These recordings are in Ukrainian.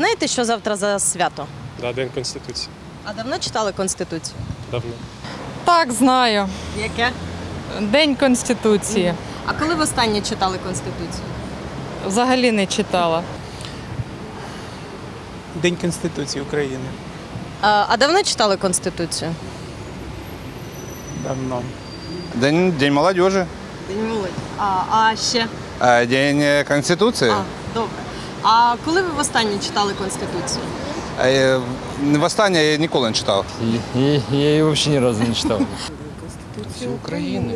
знаєте, що завтра за свято? Да, День Конституції. А давно читали Конституцію? Давно. Так, знаю. Яке? День Конституції. А коли ви останнє читали Конституцію? Взагалі не читала. День Конституції України. А, а давно читали Конституцію? Давно. День, день молодежи, День молоді. А, а ще? а день э, Конституции. А, добре. А коли ви востаннє читали Конституцію? А, Востаннє я ніколи не читав. Я, я ее вообще ни разу не читал. України.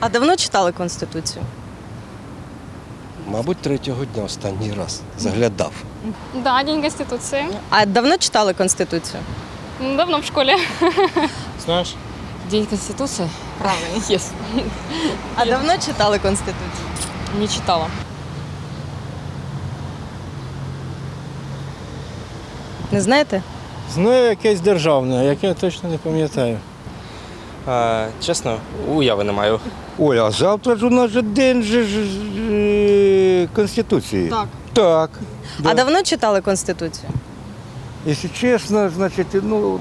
А давно читали Конституцію? Мабуть, третього дня останній раз заглядав. Да, День Конституции. А давно читали Конституцію? М, Давно в школе. Знаєш? День Конституції? Правильно. Єс. А давно читали Конституцію? Не читала. Не знаєте? Знаю якесь державне, яке я точно не пам'ятаю. А, чесно, уяви не маю. Оля, а завтра ж у нас же день же ж, е, Конституції. Так. Так. А давно читали Конституцію? Якщо чесно, значить, ну,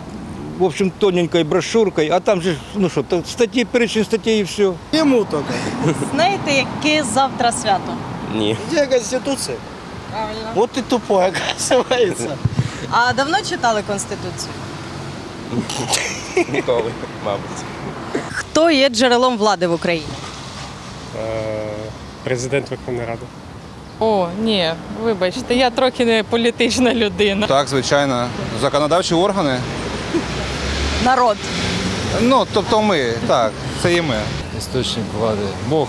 в общем, тоненькой брошюркой, а там же, ж, ну що, статті, перечень статей і все. Йому тільки. Знаєте, яке завтра свято? Ні. Де Конституція? Правильно. От ти тупой, оказывается. А давно читали Конституцію? Ніколи, мабуть. Хто є джерелом влади в Україні? Е, Президент Верховної Ради. О, ні, вибачте, я трохи не політична людина. Так, звичайно. Законодавчі органи. Народ. Ну, тобто ми, так, це і ми. Источник влади. Бог.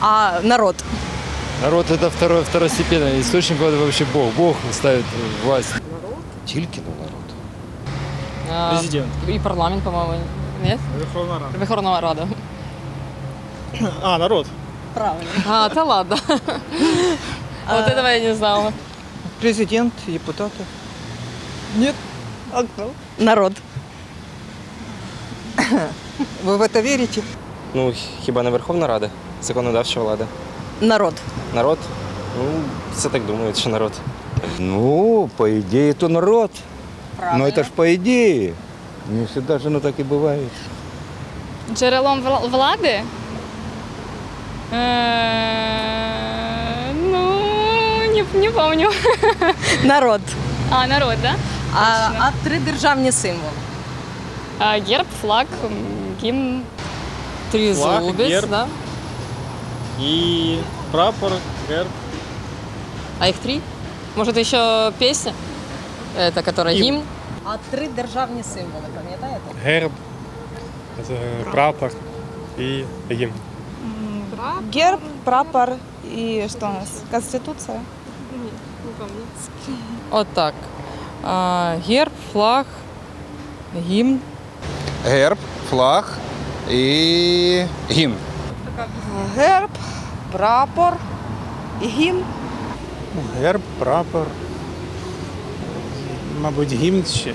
А народ. Народ это второй, второстепенный. Источник влади вообще Бог. Бог ставит власть. Тільки на народ. А, Президент. І парламент, по-моєму. Ні? Верховна Рада. Верховна Рада. А, народ. Правильно. А, та ладно. Вот этого я не знала. Президент, депутати. Народ. Ви в це вірите? Ну, хіба не Верховна Рада? Законодавча влада. Народ. Народ? Ну, все так думають, що народ. Ну, по ідеї, то народ. Правильно. Ну, це ж по ідеї. Не завжди ж воно так і буває. Джерелом вла- влади? Е, Ну, не, не помню. Народ. А, народ, да? А, а три державні символи. А, герб, флаг, м, гимн. Флаг, Тризубець, герб. да? І прапор, герб. А їх три? Может, еще песня? Это, которая гимн? А три державні символи, пам'ятаєте? Герб, е, прапор і гімн. Герб, прапор и что у нас? Конституция. От так. А, герб, флаг, гімн. Герб, флаг і гімн. Герб, прапор і гімн? Герб, прапор. Мабуть, гімн ще.